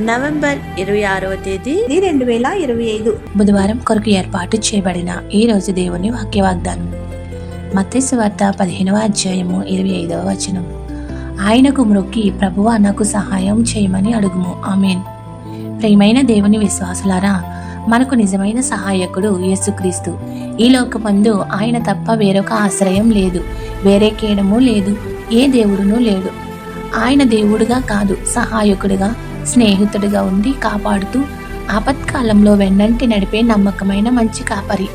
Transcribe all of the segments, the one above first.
November ఇరవై ఆరవ తేదీ రెండు వేల ఇరవై ఐదు. బుధవారం కొరకు ఏర్పాటు చేయబడిన ఈ రోజు దేవుని వాక్య వాగ్దానం మత్తయి వార్త పదిహేనవ అధ్యాయము ఇరవై ఐదవ వచనం. ఆయనకు మ్రొక్కి ప్రభువా నాకు సహాయం చేయమని అడుగుము. ఆమెన్. ప్రియమైన దేవుని విశ్వాసులారా మనకు నిజమైన సహాయకుడు యేసుక్రీస్తు. ఈ లోకమందు ఆయన తప్ప వేరొక ఆశ్రయం లేదు. వేరే కేడము లేదు. ఏ దేవుడునూ లేడు. ఆయన దేవుడుగా కాదు సహాయకుడిగా స్నేహితుడిగా ఉండి కాపాడుతూ ఆపత్కాలంలో వెన్నంటి నడిపే నమ్మకమైన మంచి కాపరి.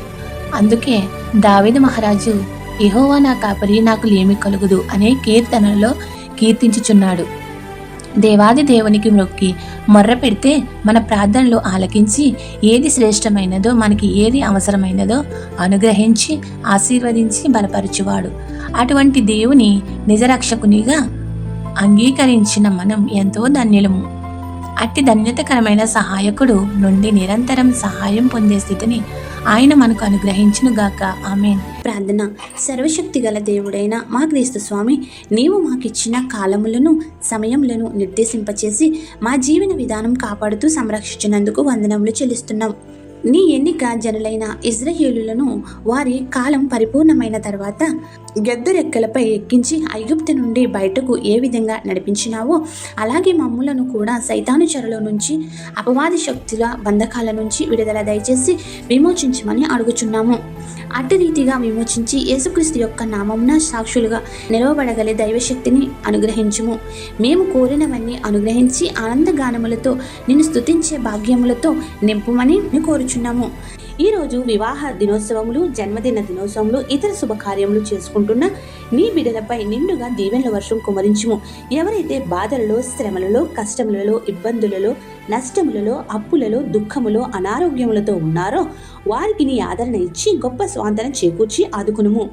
అందుకే దావిద మహారాజు ఇహోవా నా కాపరి నాకు లేమి కలుగుదు అనే కీర్తనలో కీర్తించుచున్నాడు. దేవాది దేవునికి మొక్కి మొర్ర పెడితే మన ప్రార్థనలు ఆలకించి ఏది శ్రేష్టమైనదో మనకి ఏది అవసరమైనదో అనుగ్రహించి ఆశీర్వదించి బలపరచువాడు. అటువంటి దేవుని నిజరక్షకునిగా అంగీకరించిన మనం ఎంతో ధన్యులము. అట్టి ధన్యతకరమైన సహాయకుడు నుండి నిరంతరం సహాయం పొందే స్థితిని ఆయన మనకు అనుగ్రహించునుగాక. గాక ప్రార్థన. సర్వశక్తి గల దేవుడైన మా క్రీస్తు స్వామి నీవు మాకిచ్చిన కాలములను సమయములను నిర్దేశింపచేసి మా జీవన విధానం కాపాడుతూ సంరక్షించినందుకు వందనములు చెల్లిస్తున్నాం. నీ ఎన్నిక జనులైన ఇజ్రాయేలులను వారి కాలం పరిపూర్ణమైన తర్వాత గద్దరెక్కలపై ఎక్కించి ఐగుప్తు నుండి బయటకు ఏ విధంగా నడిపించినావో అలాగే మమ్ములను కూడా సైతాను నుంచి అపవాది శక్తుల బంధకాల నుంచి విడుదల దయచేసి విమోచించమని అడుగుచున్నాము. అట్టి రీతిగా విమోచించి యేసుక్రీస్తు యొక్క నామంన సాక్షులుగా నిలవబడగలే దైవశక్తిని అనుగ్రహించుము. మేము కోరినవన్నీ అనుగ్రహించి ఆనందగానములతో నిన్ను స్తుతించే భాగ్యములతో నింపుమని కోరుచున్నాము ఈరోజు వివాహ దినోత్సవములు జన్మదిన దినోత్సవములు ఇతర శుభకార్యములు చేసుకుంటున్న నీ బిడ్డలపై నిండుగా దీవెనల వర్షం కుమరించుము. ఎవరైతే బాధలలో శ్రమలలో కష్టములలో ఇబ్బందులలో నష్టములలో అప్పులలో దుఃఖములో అనారోగ్యములతో ఉన్నారో వారికి నీ ఆదరణ ఇచ్చి గొప్ప స్వాంతన చేకూర్చి ఆదుకునుము.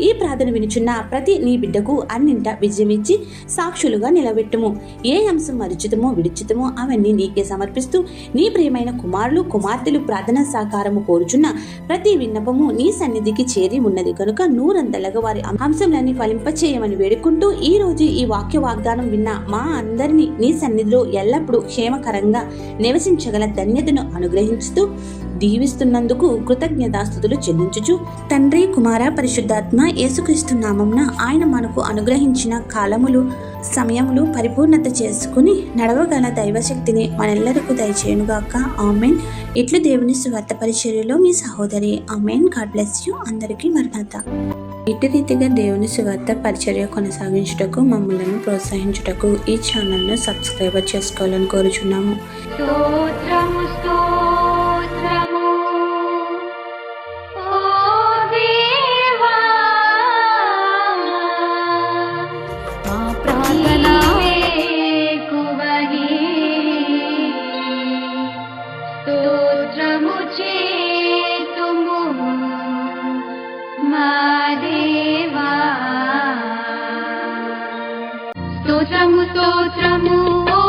ఈ ప్రార్థన వినుచున్న ప్రతి నీ బిడ్డకు అన్నింట విజయమిచ్చి సాక్షులుగా నిలబెట్టుము. ఏ అంశం మరుచితమో విడిచితమో అవన్నీ నీకే సమర్పిస్తూ నీ ప్రియమైన కుమారులు కుమార్తెలు ప్రార్థన సాకారము కోరుచున్న ప్రతి విన్నపము నీ సన్నిధికి చేరి ఉన్నది కనుక నూరంతలగా వారి అంశంలన్నీ ఫలింపచేయమని వేడుకుంటూ ఈ రోజు ఈ వాక్య వాగ్దానం విన్న మా అందరినీ నీ సన్నిధిలో ఎల్లప్పుడూ క్షేమకరంగా నివసించగల ధన్యతను అనుగ్రహించుతూ దీవిస్తున్నందుకు కృతజ్ఞతాస్థుతులు చెల్లించుచు. తండ్రి కుమార పరిశుద్ధాత్మ యేసుక్రీస్తు నామంన ఆయన మనకు అనుగ్రహించిన కాలములు సమయములు పరిపూర్ణత చేసుకుని నడవగల దైవశక్తిని మనెల్లరికీ దయచేయునుగాక. ఆమెన్. ఇట్లు దేవుని స్వార్థ పరిచర్యలో మీ సహోదరి ఆమెన్. God bless you. అందరికీ మరణత. ఇటు రీతిగా దేవుని సువార్త పరిచర్య కొనసాగించుటకు మమ్మల్ని ప్రోత్సహించుటకు ఈ ఛానల్ను సబ్స్క్రైబర్ చేసుకోవాలని కోరుచున్నాము. ोचमुच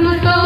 Vamos todos.